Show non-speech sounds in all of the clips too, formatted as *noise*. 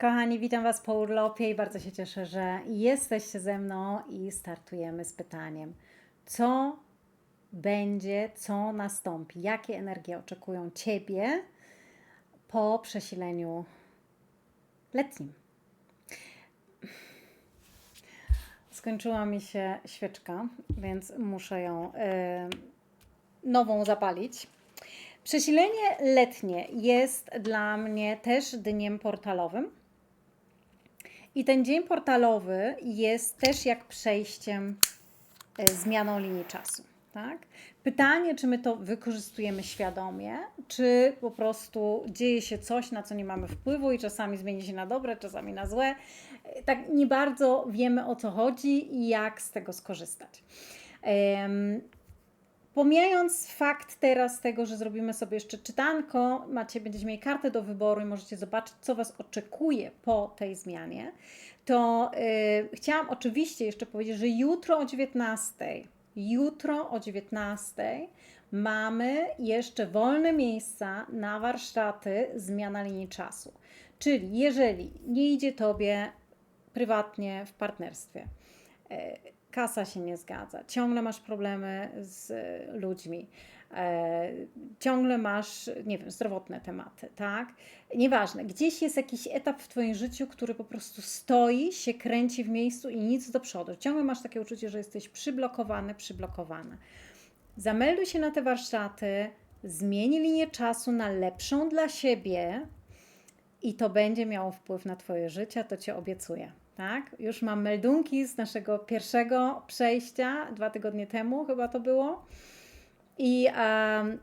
Kochani, witam Was po urlopie i bardzo się cieszę, że jesteście ze mną i startujemy z pytaniem: co będzie, co nastąpi, jakie energie oczekują Ciebie po przesileniu letnim? Skończyła mi się świeczka, więc muszę ją e, nową zapalić. Przesilenie letnie jest dla mnie też dniem portalowym. I ten dzień portalowy jest też jak przejściem, e, zmianą linii czasu. Tak? Pytanie, czy my to wykorzystujemy świadomie, czy po prostu dzieje się coś, na co nie mamy wpływu i czasami zmieni się na dobre, czasami na złe. E, Tak nie bardzo wiemy o co chodzi i jak z tego skorzystać. Pomijając fakt teraz tego, że zrobimy sobie jeszcze czytanko, macie, będziecie mieli kartę do wyboru i możecie zobaczyć, co Was oczekuje po tej zmianie, to yy, chciałam oczywiście jeszcze powiedzieć, że jutro o 19, jutro o 19 mamy jeszcze wolne miejsca na warsztaty zmiana linii czasu. Czyli jeżeli nie idzie Tobie prywatnie w partnerstwie, yy, kasa się nie zgadza, ciągle masz problemy z ludźmi, e, ciągle masz, nie wiem, zdrowotne tematy, tak? Nieważne, gdzieś jest jakiś etap w Twoim życiu, który po prostu stoi, się kręci w miejscu i nic do przodu. Ciągle masz takie uczucie, że jesteś przyblokowany, przyblokowana. Zamelduj się na te warsztaty, zmień linię czasu na lepszą dla siebie i to będzie miało wpływ na Twoje życie, to Cię obiecuję. Tak? Już mam meldunki z naszego pierwszego przejścia, dwa tygodnie temu chyba to było. I em,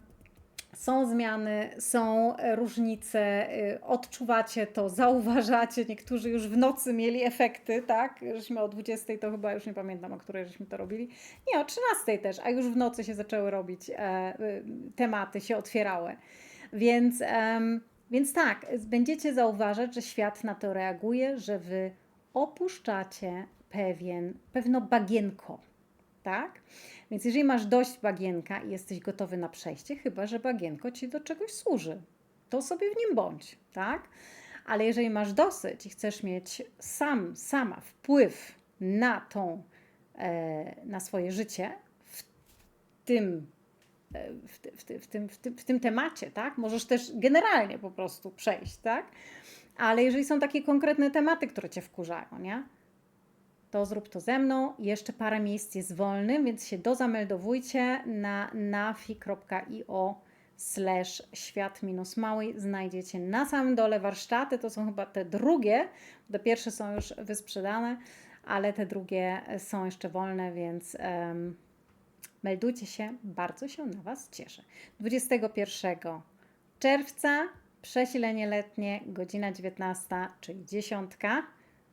są zmiany, są różnice, y, odczuwacie to, zauważacie. Niektórzy już w nocy mieli efekty, tak? Żeśmy o 20 to chyba już nie pamiętam, o której żeśmy to robili. Nie, o 13 też, a już w nocy się zaczęły robić e, y, tematy, się otwierały. Więc, em, więc tak, będziecie zauważać, że świat na to reaguje, że wy opuszczacie pewien, pewno bagienko, tak? Więc jeżeli masz dość bagienka i jesteś gotowy na przejście, chyba że bagienko ci do czegoś służy, to sobie w nim bądź, tak? Ale jeżeli masz dosyć i chcesz mieć sam, sama wpływ na tą, e, na swoje życie w tym, e, w, ty, w, ty, w, tym, w, tym, w tym temacie, tak? Możesz też generalnie po prostu przejść, tak? Ale jeżeli są takie konkretne tematy, które cię wkurzają, nie? To zrób to ze mną. Jeszcze parę miejsc jest wolnym, więc się dozameldowujcie na nafi.io slash świat minus mały. Znajdziecie na samym dole warsztaty. To są chyba te drugie. Te pierwsze są już wysprzedane, ale te drugie są jeszcze wolne, więc em, meldujcie się. Bardzo się na Was cieszę. 21 czerwca przesilenie letnie, godzina 19, czyli dziesiątka,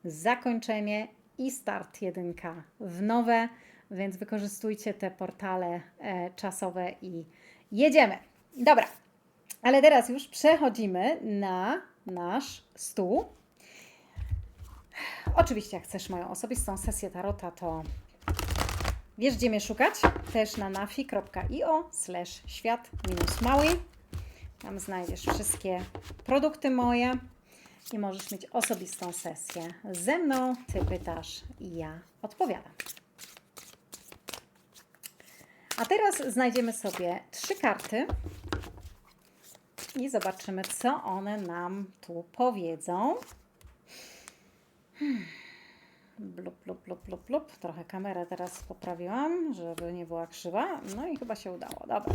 zakończenie i start jedynka w nowe, więc wykorzystujcie te portale e, czasowe i jedziemy. Dobra, ale teraz już przechodzimy na nasz stół. Oczywiście, jak chcesz moją osobistą sesję tarota, to wiesz, gdzie mnie szukać? Też na nafi.io slash świat minus mały. Tam znajdziesz wszystkie produkty moje i możesz mieć osobistą sesję ze mną. Ty pytasz i ja odpowiadam. A teraz znajdziemy sobie trzy karty i zobaczymy, co one nam tu powiedzą. Hmm. Blup, blup, blup, blup, blup. Trochę kamerę teraz poprawiłam, żeby nie była krzywa. No i chyba się udało. Dobra.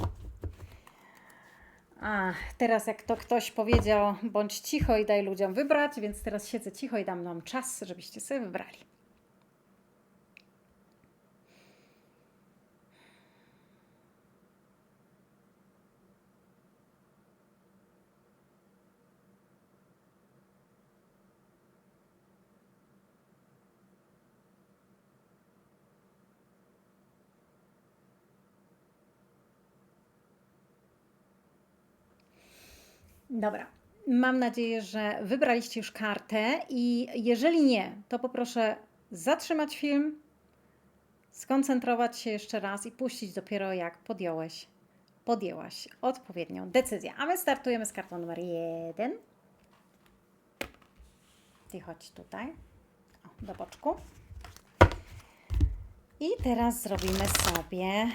A, teraz jak to ktoś powiedział, bądź cicho i daj ludziom wybrać, więc teraz siedzę cicho i dam nam czas, żebyście sobie wybrali. Dobra. Mam nadzieję, że wybraliście już kartę i jeżeli nie, to poproszę zatrzymać film, skoncentrować się jeszcze raz i puścić dopiero jak podjąłeś, podjęłaś odpowiednią decyzję. A my startujemy z kartą numer jeden. Ty chodź tutaj. O, do boczku. I teraz zrobimy sobie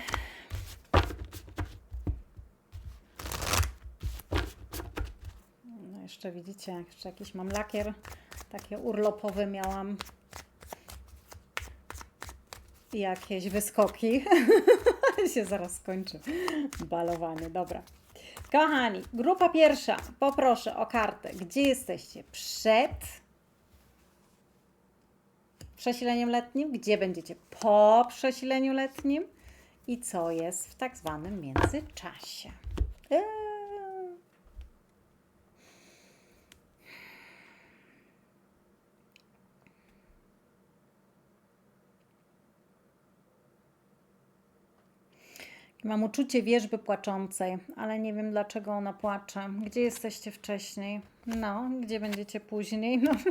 no jeszcze widzicie, jeszcze jakiś mam lakier takie urlopowy miałam jakieś wyskoki. *laughs* się zaraz skończy balowanie. Dobra. Kochani, grupa pierwsza. Poproszę o kartę. Gdzie jesteście? Przed przesileniem letnim? Gdzie będziecie po przesileniu letnim? I co jest w tak zwanym międzyczasie? Eee. Mam uczucie wierzby płaczącej, ale nie wiem dlaczego ona płacze. Gdzie jesteście wcześniej? No, gdzie będziecie później? No. *laughs*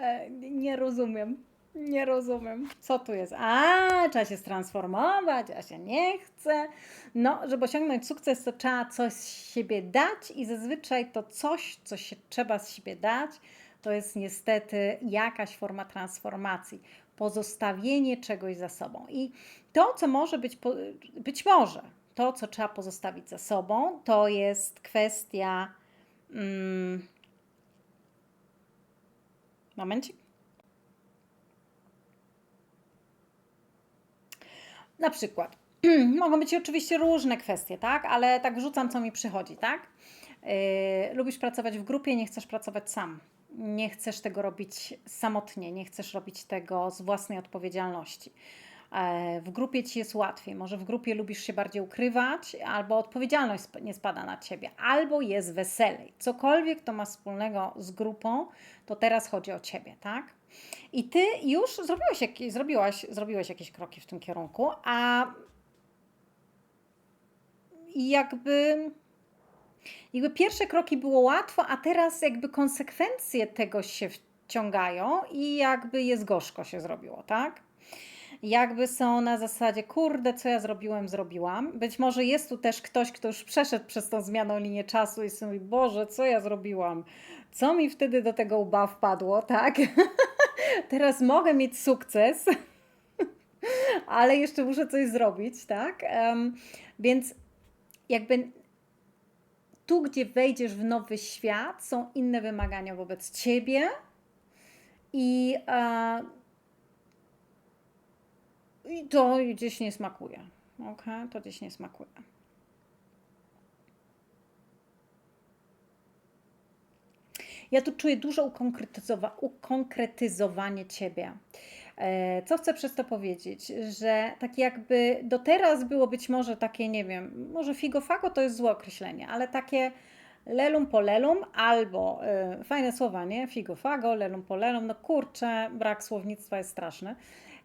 E, nie rozumiem. Nie rozumiem. Co tu jest? A, trzeba się transformować, a się nie chce. No, żeby osiągnąć sukces, to trzeba coś z siebie dać i zazwyczaj to coś, co się trzeba z siebie dać, to jest niestety jakaś forma transformacji pozostawienie czegoś za sobą. I to, co może być, być może, to, co trzeba pozostawić za sobą, to jest kwestia. Mm, momencik. Na przykład, *clears throat* mogą być oczywiście różne kwestie, tak? Ale tak wrzucam, co mi przychodzi, tak? Yy, lubisz pracować w grupie, nie chcesz pracować sam nie chcesz tego robić samotnie, nie chcesz robić tego z własnej odpowiedzialności. E, w grupie ci jest łatwiej, może w grupie lubisz się bardziej ukrywać, albo odpowiedzialność nie spada na ciebie, albo jest weselej. Cokolwiek to ma wspólnego z grupą, to teraz chodzi o ciebie, tak? I ty już zrobiłeś, jakieś, zrobiłaś, zrobiłeś jakieś kroki w tym kierunku, a jakby jakby pierwsze kroki było łatwo, a teraz jakby konsekwencje tego się wciągają i jakby jest gorzko się zrobiło, tak? Jakby są na zasadzie, kurde, co ja zrobiłem, zrobiłam. Być może jest tu też ktoś, kto już przeszedł przez tą zmianą linię czasu i sobie mówi, Boże, co ja zrobiłam? Co mi wtedy do tego łba wpadło, *laughs* tak? Teraz mogę mieć sukces, *laughs* ale jeszcze muszę coś zrobić, tak? Um, więc jakby tu, gdzie wejdziesz w nowy świat, są inne wymagania wobec ciebie i, e, i to gdzieś nie smakuje. Ok, to gdzieś nie smakuje. Ja tu czuję dużo ukonkretyzowa- ukonkretyzowanie ciebie. E, co chcę przez to powiedzieć? Że tak jakby do teraz było być może takie, nie wiem, może figofago to jest złe określenie, ale takie lelum po lelum albo y, fajne słowa, nie? Figofago, lelum po lelum, no kurczę, brak słownictwa jest straszny.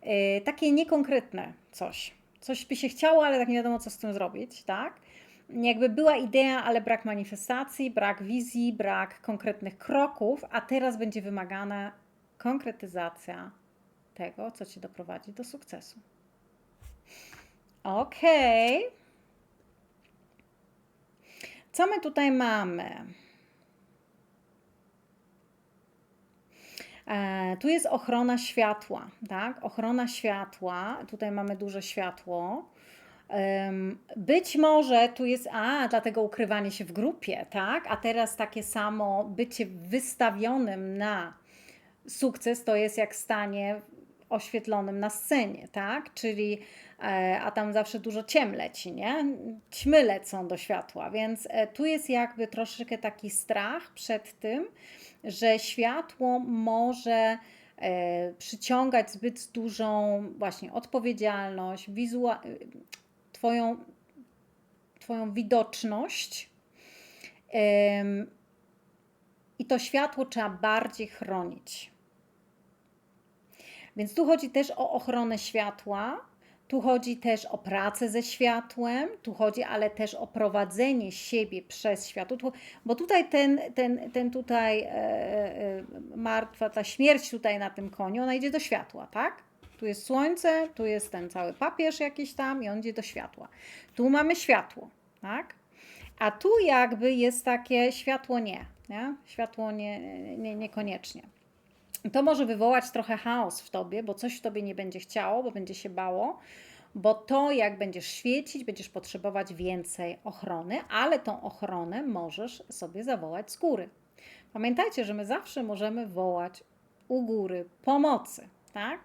Y, takie niekonkretne coś. Coś by się chciało, ale tak nie wiadomo, co z tym zrobić, tak? Jakby była idea, ale brak manifestacji, brak wizji, brak konkretnych kroków, a teraz będzie wymagana konkretyzacja tego, co Cię doprowadzi do sukcesu. Ok. Co my tutaj mamy? E, tu jest ochrona światła, tak? Ochrona światła. Tutaj mamy duże światło. Być może tu jest, a dlatego ukrywanie się w grupie, tak? A teraz takie samo bycie wystawionym na sukces to jest jak stanie oświetlonym na scenie, tak? Czyli, e, a tam zawsze dużo ciem leci, nie? Ćmy lecą do światła, więc e, tu jest jakby troszeczkę taki strach przed tym, że światło może e, przyciągać zbyt dużą właśnie odpowiedzialność, wizua- twoją, twoją widoczność. I to światło trzeba bardziej chronić. Więc tu chodzi też o ochronę światła, tu chodzi też o pracę ze światłem, tu chodzi ale też o prowadzenie siebie przez światło, tu, bo tutaj ten, ten, ten tutaj e, e, martwa, ta śmierć tutaj na tym koniu, ona idzie do światła, tak? Tu jest słońce, tu jest ten cały papież jakiś tam i on idzie do światła. Tu mamy światło, tak? A tu jakby jest takie światło nie, nie? światło nie, nie, niekoniecznie. To może wywołać trochę chaos w tobie, bo coś w tobie nie będzie chciało, bo będzie się bało, bo to jak będziesz świecić, będziesz potrzebować więcej ochrony, ale tą ochronę możesz sobie zawołać z góry. Pamiętajcie, że my zawsze możemy wołać u góry pomocy, tak?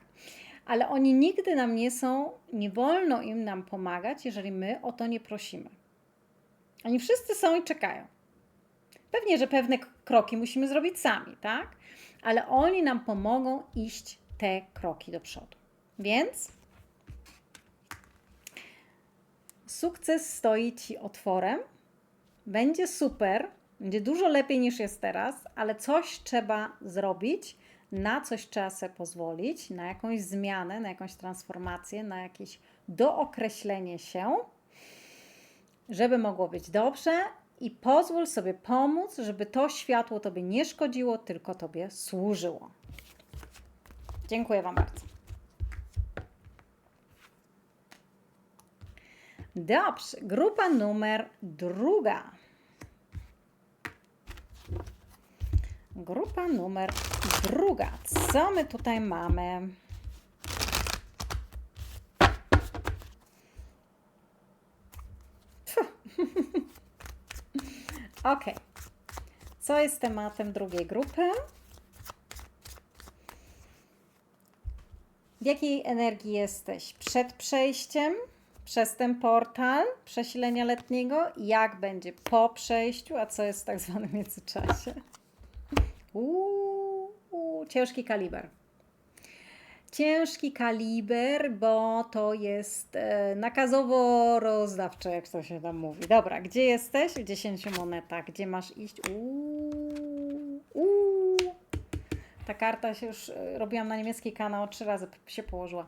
Ale oni nigdy nam nie są, nie wolno im nam pomagać, jeżeli my o to nie prosimy. Oni wszyscy są i czekają. Pewnie, że pewne kroki musimy zrobić sami, tak? Ale oni nam pomogą iść te kroki do przodu. Więc sukces stoi ci otworem. Będzie super, będzie dużo lepiej niż jest teraz, ale coś trzeba zrobić, na coś trzeba sobie pozwolić, na jakąś zmianę, na jakąś transformację, na jakieś dookreślenie się, żeby mogło być dobrze i pozwól sobie pomóc, żeby to światło Tobie nie szkodziło, tylko Tobie służyło. Dziękuję Wam bardzo. Dobrze, grupa numer druga. Grupa numer druga. Co my tutaj mamy? Ok. Co jest tematem drugiej grupy? W jakiej energii jesteś przed przejściem? przez ten portal przesilenia letniego, jak będzie po przejściu, a co jest w tak zwanym międzyczasie. Uuu, ciężki kaliber. Ciężki kaliber, bo to jest e, nakazowo rozdawcze, jak to się tam mówi. Dobra, gdzie jesteś? W 10 monetach. Gdzie masz iść? Uuu, uuu. Ta karta się już e, robiłam na niemiecki kanał, trzy razy się położyła.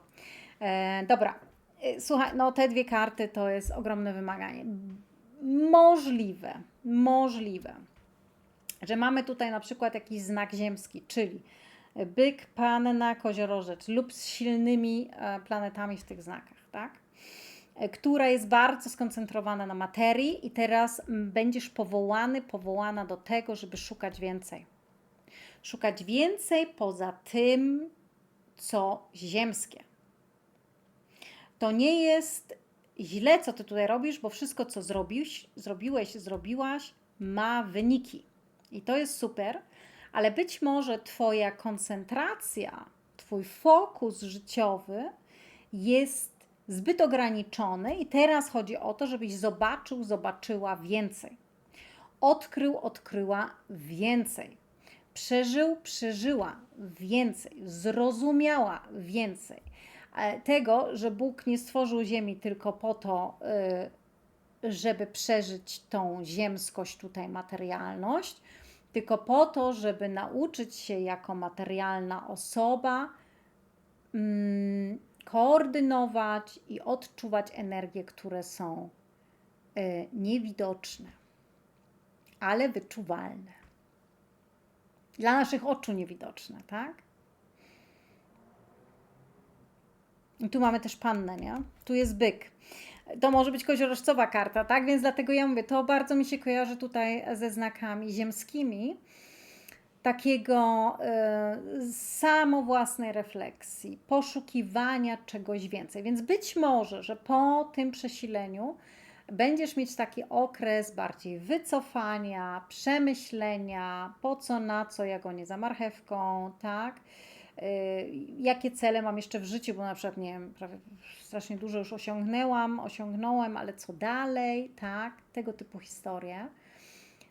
E, dobra, Y, słuchaj, no te dwie karty to jest ogromne wymaganie. Możliwe, możliwe, że mamy tutaj na przykład jakiś znak ziemski, czyli byk, panna, koziorożec lub z silnymi e, planetami w tych znakach, tak? E, która jest bardzo skoncentrowana na materii i teraz będziesz powołany, powołana do tego, żeby szukać więcej. Szukać więcej poza tym, co ziemskie to nie jest źle, co ty tutaj robisz, bo wszystko, co zrobisz, zrobiłeś, zrobiłaś, ma wyniki. I to jest super, ale być może Twoja koncentracja, Twój fokus życiowy jest zbyt ograniczony, i teraz chodzi o to, żebyś zobaczył, zobaczyła więcej. Odkrył, odkryła więcej. Przeżył, przeżyła więcej. Zrozumiała więcej E, tego, że Bóg nie stworzył Ziemi tylko po to, y, żeby przeżyć tą ziemskość, tutaj materialność, tylko po to, żeby nauczyć się jako materialna osoba mm, koordynować i odczuwać energie, które są y, niewidoczne, ale wyczuwalne. Dla naszych oczu niewidoczne, tak? I tu mamy też pannę, nie? Tu jest byk. To może być koziorożcowa karta, tak? Więc dlatego ja mówię, to bardzo mi się kojarzy tutaj ze znakami ziemskimi. Takiego y, samowłasnej refleksji, poszukiwania czegoś więcej. Więc być może, że po tym przesileniu będziesz mieć taki okres bardziej wycofania, przemyślenia, po co, na co, ja go nie za marchewką, tak? Y, jakie cele mam jeszcze w życiu, bo na przykład, nie wiem, prawie strasznie dużo już osiągnęłam, osiągnąłem, ale co dalej, tak, tego typu historie.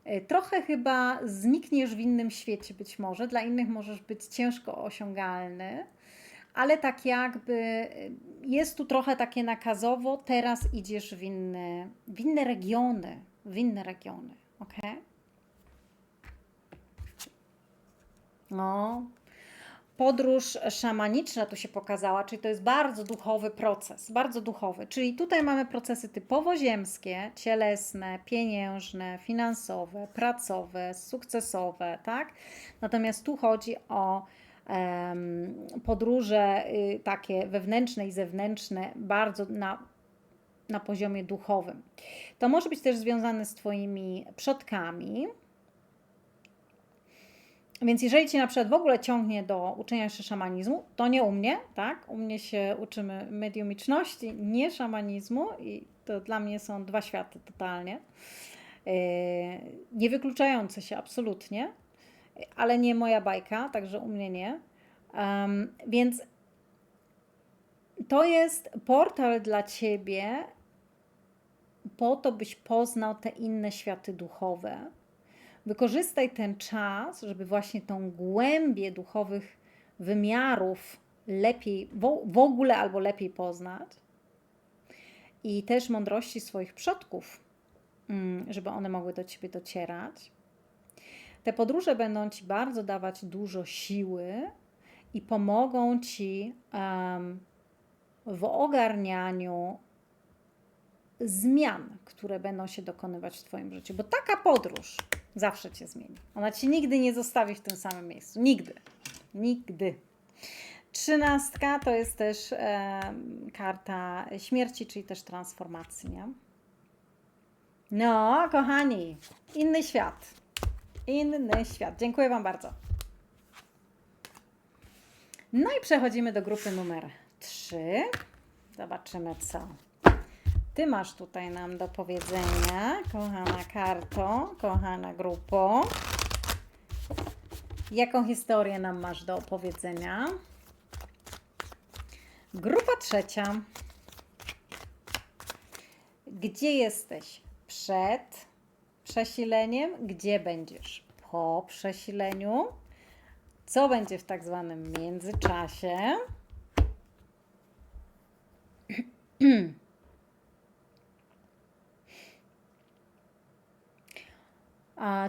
Y, trochę chyba znikniesz w innym świecie być może, dla innych możesz być ciężko osiągalny, ale tak jakby y, jest tu trochę takie nakazowo, teraz idziesz w inne, w inne regiony, w inne regiony, ok? No, podróż szamaniczna tu się pokazała, czyli to jest bardzo duchowy proces, bardzo duchowy. Czyli tutaj mamy procesy typowo ziemskie, cielesne, pieniężne, finansowe, pracowe, sukcesowe, tak? Natomiast tu chodzi o um, podróże y, takie wewnętrzne i zewnętrzne, bardzo na na poziomie duchowym. To może być też związane z Twoimi przodkami. Więc jeżeli Cię na przykład w ogóle ciągnie do uczenia się szamanizmu, to nie u mnie, tak? U mnie się uczymy mediumiczności, nie szamanizmu i to dla mnie są dwa światy totalnie. Yy, nie wykluczające się absolutnie, ale nie moja bajka, także u mnie nie. Um, więc to jest portal dla ciebie po to, byś poznał te inne światy duchowe. Wykorzystaj ten czas, żeby właśnie tą głębię duchowych wymiarów lepiej, w ogóle albo lepiej poznać. I też mądrości swoich przodków, mm, żeby one mogły do ciebie docierać. Te podróże będą ci bardzo dawać dużo siły i pomogą ci um, w ogarnianiu zmian, które będą się dokonywać w Twoim życiu. Bo taka podróż zawsze Cię zmieni. Ona Cię nigdy nie zostawi w tym samym miejscu. Nigdy. Nigdy. Trzynastka to jest też e, karta śmierci, czyli też transformacji. Nie? No, kochani, inny świat. Inny świat. Dziękuję Wam bardzo. No i przechodzimy do grupy numer 3. Zobaczymy, co Ty masz tutaj nam do powiedzenia, kochana karto, kochana grupo. Jaką historię nam masz do opowiedzenia? Grupa trzecia. Gdzie jesteś przed przesileniem? Gdzie będziesz po przesileniu? Co będzie w tak zwanym międzyczasie? *clears throat*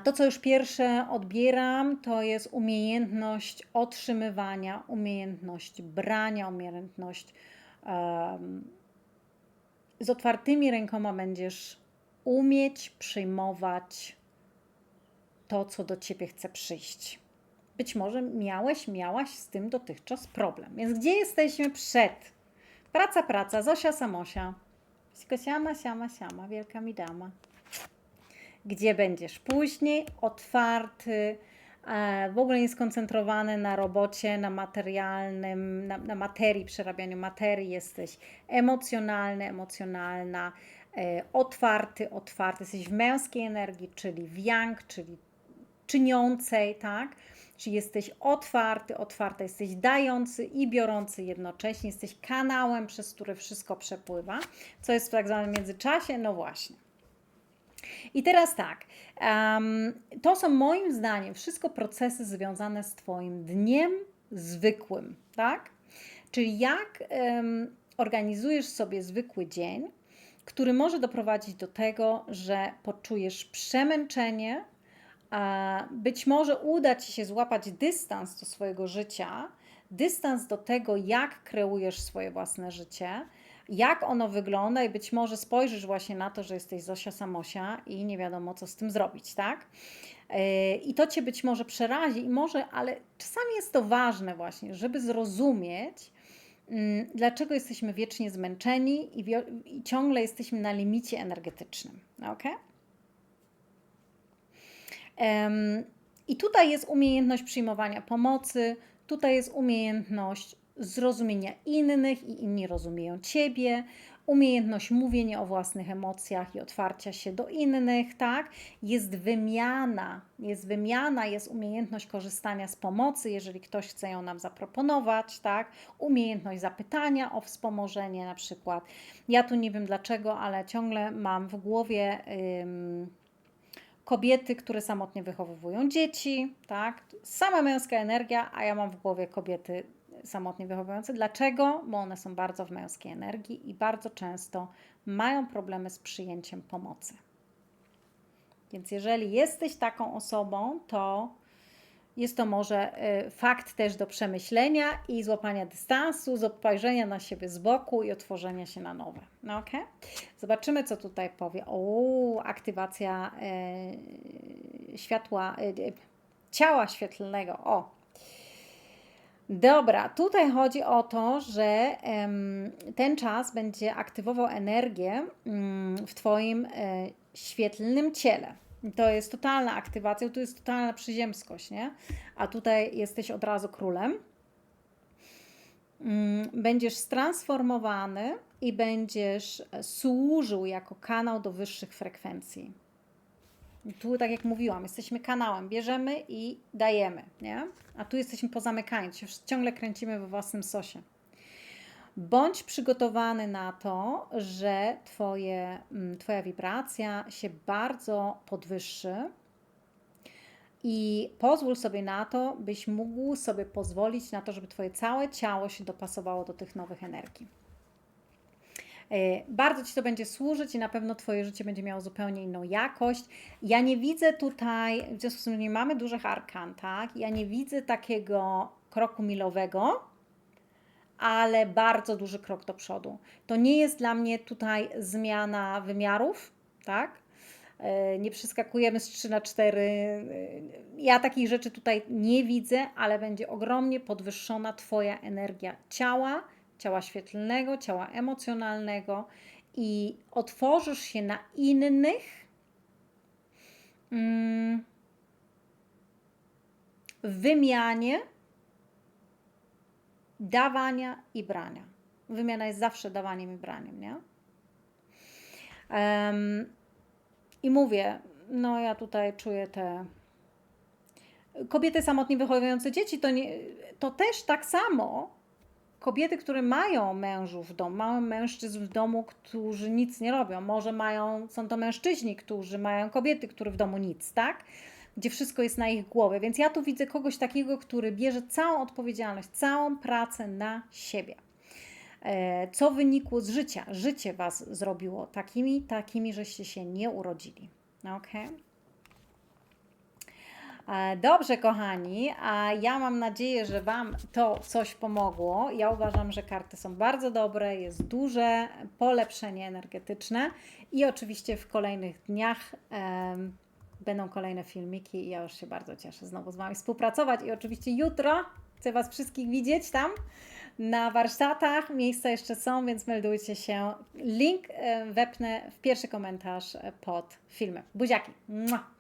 To, co już pierwsze odbieram, to jest umiejętność otrzymywania, umiejętność brania, umiejętność um, z otwartymi rękoma będziesz umieć przyjmować to, co do ciebie chce przyjść. Być może miałeś, miałaś z tym dotychczas problem. Więc gdzie jesteśmy przed? Praca, praca, Zosia Samosia. Siama, siama, siama, wielka mi dama. Gdzie będziesz później? Otwarty, e, w ogóle nie skoncentrowany na robocie, na materialnym, na, na materii, przerabianiu materii. Jesteś emocjonalny, emocjonalna, e, otwarty, otwarty. Jesteś w męskiej energii, czyli w yang, czyli czyniącej, tak? Czyli jesteś otwarty, otwarta, jesteś dający i biorący jednocześnie, jesteś kanałem, przez który wszystko przepływa. Co jest w tak zwanym międzyczasie? No właśnie. I teraz tak, um, to są moim zdaniem wszystko procesy związane z Twoim dniem zwykłym, tak? Czyli jak um, organizujesz sobie zwykły dzień, który może doprowadzić do tego, że poczujesz przemęczenie, być może uda Ci się złapać dystans do swojego życia, dystans do tego, jak kreujesz swoje własne życie, jak ono wygląda i być może spojrzysz właśnie na to, że jesteś Zosia Samosia i nie wiadomo, co z tym zrobić, tak? E, I to Cię być może przerazi i może, ale czasami jest to ważne właśnie, żeby zrozumieć, mm, dlaczego jesteśmy wiecznie zmęczeni i, i ciągle jesteśmy na limicie energetycznym, ok? I tutaj jest umiejętność przyjmowania pomocy, tutaj jest umiejętność zrozumienia innych i inni rozumieją Ciebie, umiejętność mówienia o własnych emocjach i otwarcia się do innych, tak? Jest wymiana, jest wymiana, jest umiejętność korzystania z pomocy, jeżeli ktoś chce ją nam zaproponować, tak? Umiejętność zapytania o wspomożenie na przykład. Ja tu nie wiem dlaczego, ale ciągle mam w głowie kobiety, które samotnie wychowują dzieci, tak? Sama męska energia, a ja mam w głowie kobiety samotnie wychowujące. Dlaczego? Bo one są bardzo w męskiej energii i bardzo często mają problemy z przyjęciem pomocy. Więc jeżeli jesteś taką osobą, to jest to może y, fakt też do przemyślenia i złapania dystansu, spojrzenia na siebie z boku i otworzenia się na nowe. No okay? Zobaczymy, co tutaj powie. O, aktywacja y, światła, y, ciała świetlnego. O, Dobra, tutaj chodzi o to, że ten czas będzie aktywował energię mm, w Twoim e, świetlnym ciele. To jest totalna aktywacja, tu jest totalna przyziemskość, nie? A tutaj jesteś od razu królem. Mm, Będziesz stransformowany i będziesz służył jako kanał do wyższych frekwencji. Tu, tak jak mówiłam, jesteśmy kanałem, bierzemy i dajemy, nie? A tu jesteśmy pozamykani, się ciągle kręcimy we własnym sosie. Bądź przygotowany na to, że twoje, mm, Twoja wibracja się bardzo podwyższy i pozwól sobie na to, byś mógł sobie pozwolić na to, żeby Twoje całe ciało się dopasowało do tych nowych energii. E, Bardzo Ci to będzie służyć i na pewno Twoje życie będzie miało zupełnie inną jakość. Ja nie widzę tutaj, w związku z tym, że nie mamy dużych arkan, tak? Ja nie widzę takiego kroku milowego, ale bardzo duży krok do przodu. To nie jest dla mnie tutaj zmiana wymiarów, tak? E, Nie przeskakujemy z 3 na 4. E, Ja takich rzeczy tutaj nie widzę, ale będzie ogromnie podwyższona Twoja energia ciała, ciała świetlnego, ciała emocjonalnego i otworzysz się na innych. mm, W wymianie dawania i brania. Wymiana jest zawsze dawaniem i braniem, nie? Em, I mówię, no ja tutaj czuję te kobiety samotnie wychowujące dzieci, to, nie, to też tak samo kobiety, które mają mężów w domu, mają mężczyzn w domu, którzy nic nie robią. Może mają, są to mężczyźni, którzy mają kobiety, które w domu nic, tak? Gdzie wszystko jest na ich głowie. Więc ja tu widzę kogoś takiego, który bierze całą odpowiedzialność, całą pracę na siebie. E, Co wynikło z życia? Życie Was zrobiło takimi, takimi, żeście się nie urodzili. Okej? E, Dobrze, kochani, a ja mam nadzieję, że Wam to coś pomogło. Ja uważam, że karty są bardzo dobre, jest duże polepszenie energetyczne i oczywiście w kolejnych dniach em, będą kolejne filmiki i ja już się bardzo cieszę znowu z Wami współpracować i oczywiście jutro chcę Was wszystkich widzieć tam na warsztatach. Miejsca jeszcze są, więc meldujcie się. Link wepnę w pierwszy komentarz pod filmem. Buziaki! Mua!